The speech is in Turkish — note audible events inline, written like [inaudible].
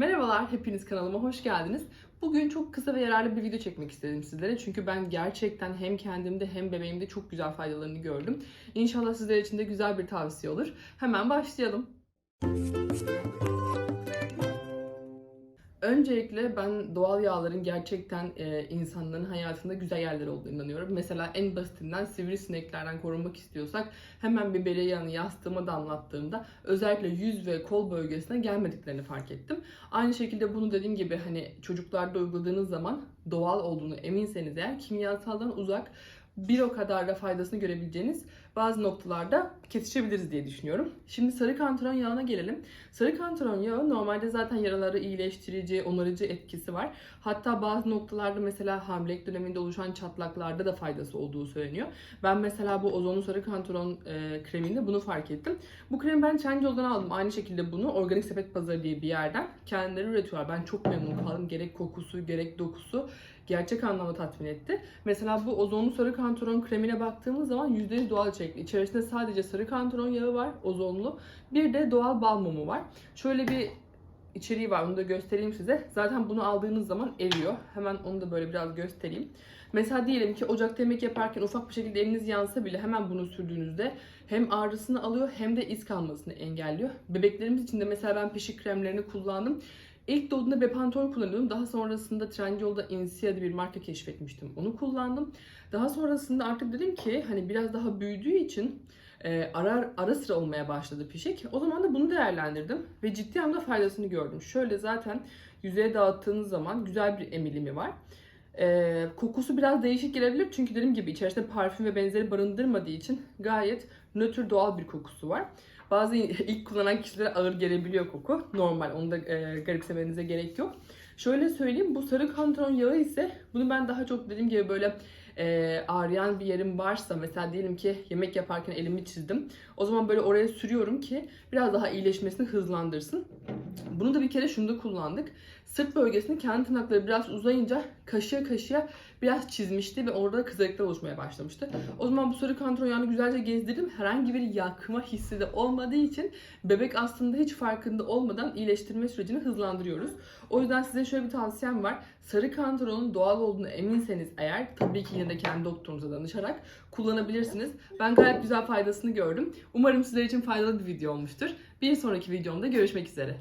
Merhabalar, hepiniz kanalıma hoş geldiniz. Bugün çok kısa ve yararlı bir video çekmek istedim sizlere. Çünkü ben gerçekten hem kendimde hem bebeğimde çok güzel faydalarını gördüm. İnşallah sizler için de güzel bir tavsiye olur. Hemen başlayalım. Öncelikle ben doğal yağların gerçekten e, insanların hayatında güzel yerleri olduğunu inanıyorum. Mesela en basitinden sivrisineklerden korunmak istiyorsak hemen bir bere yağını yastığıma damlattığımda özellikle yüz ve kol bölgesine gelmediklerini fark ettim. Aynı şekilde bunu dediğim gibi hani çocuklarda uyguladığınız zaman doğal olduğunu eminseniz eğer kimyasaldan uzak bir o kadar da faydasını görebileceğiniz bazı noktalarda kesişebiliriz diye düşünüyorum. Şimdi sarı kantaron yağına gelelim. Sarı kantaron yağı normalde zaten yaraları iyileştirici, onarıcı etkisi var. Hatta bazı noktalarda mesela hamilelik döneminde oluşan çatlaklarda da faydası olduğu söyleniyor. Ben mesela bu ozonlu sarı kantaron e, kreminde bunu fark ettim. Bu kremi ben Trendyol'dan aldım. Aynı şekilde bunu Organik Sepet Pazarı diye bir yerden kendileri üretiyorlar. Ben çok memnun kaldım. Gerek kokusu, gerek dokusu gerçek anlamda tatmin etti. Mesela bu ozonlu sarı kantaron kremine baktığımız zaman %100 doğal içerikli. İçerisinde sadece sarı kantaron yağı var, ozonlu. Bir de doğal bal mumu var. Şöyle bir içeriği var, onu da göstereyim size. Zaten bunu aldığınız zaman eriyor. Hemen onu da böyle biraz göstereyim. Mesela diyelim ki ocakta yemek yaparken ufak bir şekilde eliniz yansa bile hemen bunu sürdüğünüzde hem ağrısını alıyor hem de iz kalmasını engelliyor. Bebeklerimiz için de mesela ben pişik kremlerini kullandım. İlk doğduğunda Bepantol kullanıyordum. Daha sonrasında Trendyol'da Insia diye bir marka keşfetmiştim. Onu kullandım. Daha sonrasında artık dedim ki hani biraz daha büyüdüğü için e, ara, ara sıra olmaya başladı pişik. O zaman da bunu değerlendirdim ve ciddi anlamda faydasını gördüm. Şöyle zaten yüzeye dağıttığınız zaman güzel bir emilimi var. E, kokusu biraz değişik gelebilir çünkü dediğim gibi içerisinde parfüm ve benzeri barındırmadığı için gayet nötr doğal bir kokusu var. Bazı [laughs] ilk kullanan kişilere ağır gelebiliyor koku. Normal, onu da e, garipsemenize gerek yok. Şöyle söyleyeyim, bu sarı kantaron yağı ise bunu ben daha çok dediğim gibi böyle e, ağrıyan bir yerim varsa mesela diyelim ki yemek yaparken elimi çizdim. O zaman böyle oraya sürüyorum ki biraz daha iyileşmesini hızlandırsın. Bunu da bir kere şunda kullandık. Sırt bölgesini kendi tırnakları biraz uzayınca kaşıya kaşıya biraz çizmişti ve orada kızarıklar oluşmaya başlamıştı. O zaman bu sarı kantaron yağını güzelce gezdirdim. Herhangi bir yakma hissi de olmadığı için bebek aslında hiç farkında olmadan iyileştirme sürecini hızlandırıyoruz. O yüzden size şöyle bir tavsiyem var. Sarı kantaronun doğal olduğunu eminseniz eğer tabii ki yine de kendi doktorunuza danışarak kullanabilirsiniz. Ben gayet güzel faydasını gördüm. Umarım sizler için faydalı bir video olmuştur. Bir sonraki videomda görüşmek üzere.